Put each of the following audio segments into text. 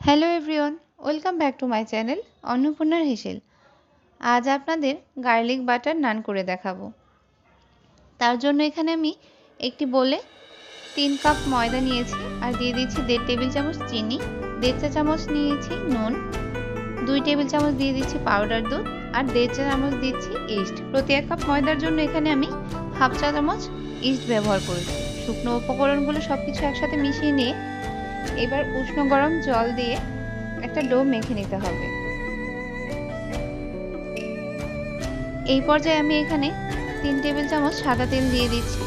Hello everyone welcome back to my channel অন্নপূর্ণার হেসেল আজ আপনাদের গার্লিক বাটার নান করে দেখাবো। তার জন্য এখানে আমি একটি বলে তিন কাপ ময়দা নিয়েছি, আর দিয়ে দিচ্ছি দেড় টেবিল চামচ চিনি, দেড় চা চামচ নিয়েছি নুন, দুই টেবিল চামচ দিয়ে দিচ্ছি পাউডার দুধ, আর দেড় চা চামচ দিচ্ছি ইস্ট প্রতি এক কাপ ময়দার জন্য এখানে আমি হাফ চা চামচ ইস্ট ব্যবহার করেছি। শুকনো উপকরণগুলো সব কিছু একসাথে মিশিয়ে নিয়ে এবার উষ্ণ গরম জল দিয়ে একটা ডো মেখে নিতে হবে। এই পর্যায়ে আমি এখানে তিন টেবিল চামচ সাদা তেল দিয়ে দিচ্ছি।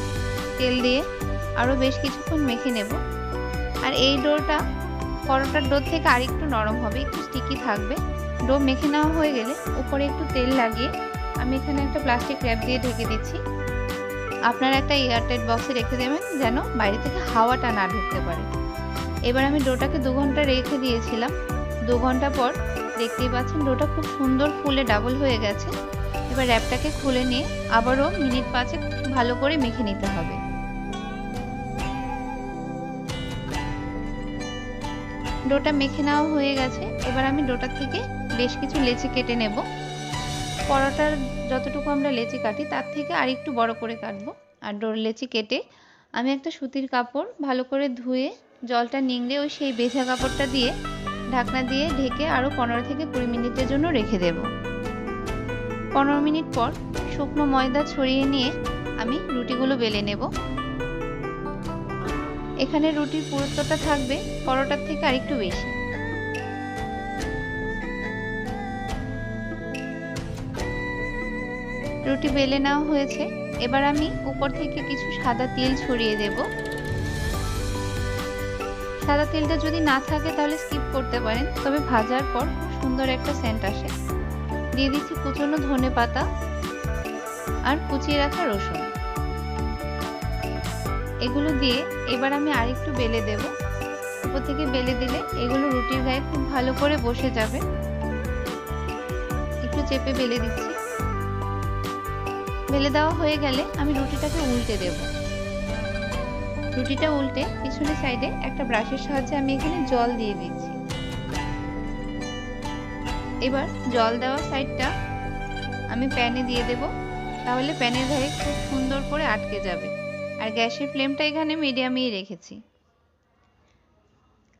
তেল দিয়ে আরও বেশ কিছুক্ষণ মেখে নেব। আর এই ডোটা, পরোটার ডো থেকে আরেকটু নরম হবে, একটু স্টিকি থাকবে। ডো মেখে নেওয়া হয়ে গেলে উপরে একটু তেল লাগিয়ে আমি এখানে একটা প্লাস্টিক র্যাপ দিয়ে ঢেকে দিচ্ছি। আপনারা একটা এয়ারটাইট বক্সে রেখে দেবেন যেন বাইরে থেকে হাওয়াটা না ঢুকতে পারে। এবার আমি ডোটাকে দু ঘণ্টা রেখে দিয়েছিলাম। দু ঘণ্টা পর দেখতেই পাচ্ছেন ডোটা খুব সুন্দর ফুলে ডাবল হয়ে গেছে। এবার র্যাপটাকে খুলে নিয়ে আবারও মিনিট পাঁচে ভালো করে মেখে নিতে হবে। ডোটা মেখে নেওয়া হয়ে গেছে। এবার আমি ডোটা থেকে বেশ কিছু লেচি কেটে নেব। পরোটার যতটুকু আমরা লেচি কাটি, তার থেকে আর একটু বড় করে কাটবো। আর ডোর লেচি কেটে আমি একটা সুতির কাপড় ভালো করে ধুয়ে জলটা নিংড়ে ওই সেই বেঝা কাপড়টা দিয়ে ঢাকনা দিয়ে ঢেকে আরও পনেরো থেকে কুড়ি মিনিটের জন্য রেখে দেব। পনেরো মিনিট পর শুকনো ময়দা ছড়িয়ে নিয়ে আমি রুটিগুলো বেলে নেব। এখানে রুটির পুরুত্বটা থাকবে পরোটার থেকে আরেকটু বেশি। রুটি বেলে নেওয়া হয়েছে। এবার আমি উপর থেকে কিছু সাদা তেল ছড়িয়ে দেব। সাদা তেলটা যদি না থাকে তাহলে স্কিপ করতে পারেন। তবে ভাজার পর খুব সুন্দর একটা সেন্ট আসে। দিয়ে দিচ্ছি কুচনো ধনে পাতা আর কুচিয়ে রাখা রসুন। এগুলো দিয়ে এবার আমি আরেকটু বেলে দেব। উপর থেকে বেলে দিলে এগুলো রুটির গায়ে খুব ভালো করে বসে যাবে। একটু চেপে বেলে দিচ্ছি। বেলে দেওয়া হয়ে গেলে আমি রুটিটাকে উল্টে দেব। রুটিটা উল্টে পিছনের সাইডে একটা ব্রাশের সাহায্যে আমি এখানে জল দিয়ে দিচ্ছি। এবার জল দেওয়া সাইডটা আমি প্যানে দিয়ে দেব, তাহলে প্যানের গায়ে খুব সুন্দর করে আটকে যাবে। আর গ্যাসের ফ্লেমটা এখানে মিডিয়ামেই রেখেছি।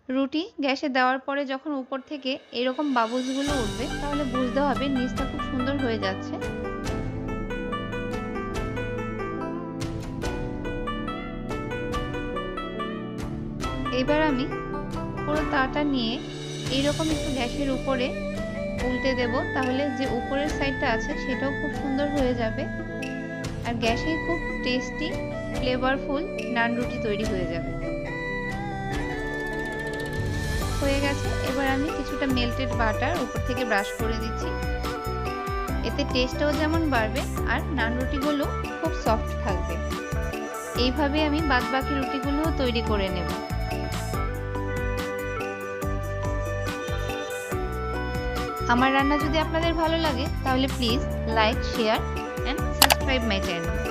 রুটি গ্যাসে দেওয়ার পরে যখন উপর থেকে এরকম বাবুলসগুলো উঠবে, তাহলে বুঝতে হবে নিচটা খুব সুন্দর হয়ে যাচ্ছে। এবার আমি পুরো তাটা নিয়ে এইরকম একটু গ্যাসের উপরে উল্টে দেব, তাহলে যে উপরের সাইডটা আছে সেটাও খুব সুন্দর হয়ে যাবে। আর গ্যাসে খুব টেস্টি ফ্লেভারফুল নান রুটি তৈরি হয়ে যাবে। হয়ে গেছে, এবার আমি কিছুটা মেল্টেড বাটার উপর থেকে ব্রাশ করে দিচ্ছি। এতে টেস্টটাও যেমন বাড়বে, আর নান রুটিগুলো খুব সফট থাকবে। এইভাবে আমি বাদ বাকি রুটিগুলোও তৈরি করে নেব। আমার রান্না যদি আপনাদের ভালো লাগে তাহলে please like share and subscribe my channel